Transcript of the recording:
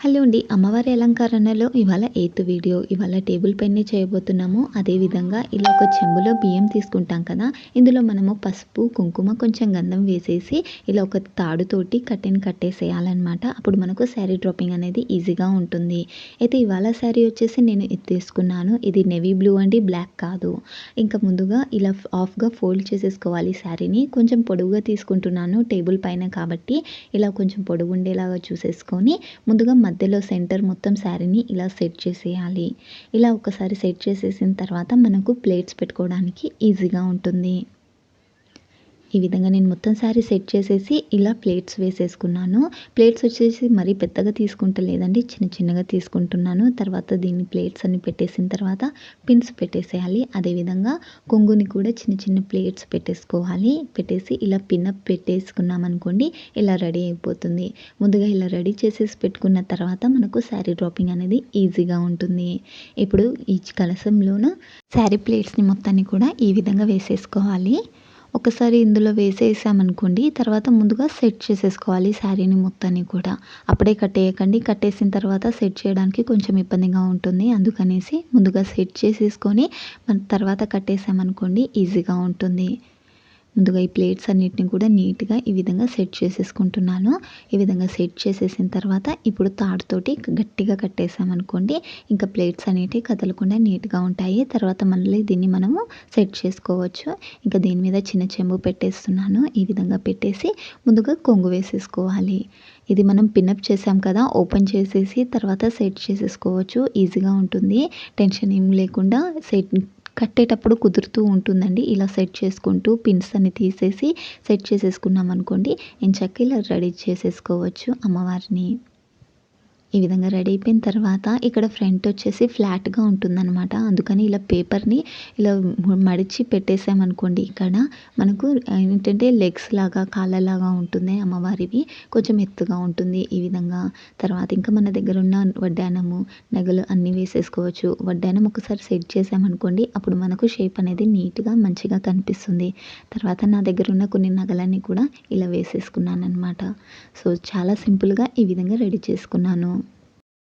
Hello అండి. అమ్మవారి అలంకరణలో ఇవాళ ఎయిత్ వీడియో. ఇవాళ టేబుల్ పైన చేయబోతున్నాము. అదేవిధంగా ఇలా ఒక చెంబులో బియ్యం తీసుకుంటాం కదా. ఇందులో మనము పసుపు కుంకుమ కొంచెం గంధం వేసేసి ఇలా ఒక తాడుతోటి కట్టెన్ కట్టేసేయాలన్నమాట. అప్పుడు మనకు శారీ డ్రాపింగ్ అనేది ఈజీగా ఉంటుంది. అయితే ఇవాళ శారీ వచ్చేసి నేను ఇది తీసుకున్నాను. ఇది నెవీ బ్లూ అండి బ్లాక్ కాదు. ఇంకా ముందుగా ఇలా ఆఫ్గా ఫోల్డ్ చేసేసుకోవాలి శారీని. కొంచెం పొడవుగా తీసుకుంటున్నాను టేబుల్ పైన కాబట్టి. ఇలా కొంచెం పొడవు ఉండేలాగా చూసేసుకొని ముందుగా మధ్యలో సెంటర్ మొత్తం శారీని ఇలా సెట్ చేసేయాలి. ఇలా ఒకసారి సెట్ చేసేసిన తర్వాత మనకు ప్లేట్స్ పెట్టుకోవడానికి ఈజీగా ఉంటుంది. ఈ విధంగా నేను మొత్తం శారీ సెట్ చేసేసి ఇలా ప్లేట్స్ వేసేసుకున్నాను. ప్లేట్స్ వచ్చేసి మరీ పెద్దగా తీసుకుంటలేదండి చిన్న చిన్నగా తీసుకుంటున్నాను. తర్వాత దీన్ని ప్లేట్స్ అన్ని పెట్టేసిన తర్వాత పిన్స్ పెట్టేసేయాలి. అదేవిధంగా కొంగుని కూడా చిన్న చిన్న ప్లేట్స్ పెట్టేసుకోవాలి. పెట్టేసి ఇలా పిన్అప్ పెట్టేసుకున్నాం అనుకోండి ఇలా రెడీ అయిపోతుంది. ముందుగా ఇలా రెడీ చేసేసి పెట్టుకున్న తర్వాత మనకు శారీ డ్రాపింగ్ అనేది ఈజీగా ఉంటుంది. ఇప్పుడు ఈ కలసంలోన శారీ ప్లేట్స్ని మొత్తాన్ని కూడా ఈ విధంగా వేసేసుకోవాలి. ఒకసారి ఇందులో వేసేసామనుకోండి తర్వాత ముందుగా సెట్ చేసేసుకోవాలి శారీని మొత్తాన్ని కూడా. అప్పుడే కట్టేయకండి కట్టేసిన తర్వాత సెట్ చేయడానికి కొంచెం ఇబ్బందిగా ఉంటుంది. అందుకనేసి ముందుగా సెట్ చేసేసుకొని మన తర్వాత కట్టేసామనుకోండి ఈజీగా ఉంటుంది. ముందుగా ఈ ప్లేట్స్ అన్నిటిని కూడా నీట్గా ఈ విధంగా సెట్ చేసేసుకుంటున్నాను. ఈ విధంగా సెట్ చేసేసిన తర్వాత ఇప్పుడు తాడుతోటి గట్టిగా కట్టేసామనుకోండి ఇంకా ప్లేట్స్ అనేటివి కదలకుండా నీట్గా ఉంటాయి. తర్వాత మళ్ళీ దీన్ని మనము సెట్ చేసుకోవచ్చు. ఇంకా దీని మీద చిన్న చెంబు పెట్టేస్తున్నాను. ఈ విధంగా పెట్టేసి ముందుగా కొంగు వేసేసుకోవాలి. ఇది మనం పిన్అప్ చేసాం కదా ఓపెన్ చేసేసి తర్వాత సెట్ చేసేసుకోవచ్చు. ఈజీగా ఉంటుంది. టెన్షన్ ఏం లేకుండా సెట్ కట్టేటప్పుడు కుదురుతూ ఉంటుందండి. ఇలా సెట్ చేసుకుంటూ పిన్స్ అన్ని తీసేసి సెట్ చేసేసుకున్నాం అనుకోండి ఎంచక్క ఇలా రెడీ చేసేసుకోవచ్చు అమ్మవారిని. ఈ విధంగా రెడీ అయిపోయిన తర్వాత ఇక్కడ ఫ్రంట్ వచ్చేసి ఫ్లాట్గా ఉంటుందన్నమాట. అందుకని ఇలా పేపర్ని ఇలా మడిచి పెట్టేసామనుకోండి ఇక్కడ మనకు ఏంటంటే లెగ్స్ లాగా కాళ్ళలాగా ఉంటుంది అమ్మవారివి. కొంచెం ఎత్తుగా ఉంటుంది ఈ విధంగా. తర్వాత ఇంకా మన దగ్గర ఉన్న వడ్డానము నగలు అన్నీ వేసేసుకోవచ్చు. వడ్డానం ఒకసారి సెట్ చేసామనుకోండి అప్పుడు మనకు షేప్ అనేది నీట్గా మంచిగా కనిపిస్తుంది. తర్వాత నా దగ్గర ఉన్న కొన్ని నగలన్నీ కూడా ఇలా వేసేసుకున్నాను అనమాట సో చాలా సింపుల్గా ఈ విధంగా రెడీ చేసుకున్నాను.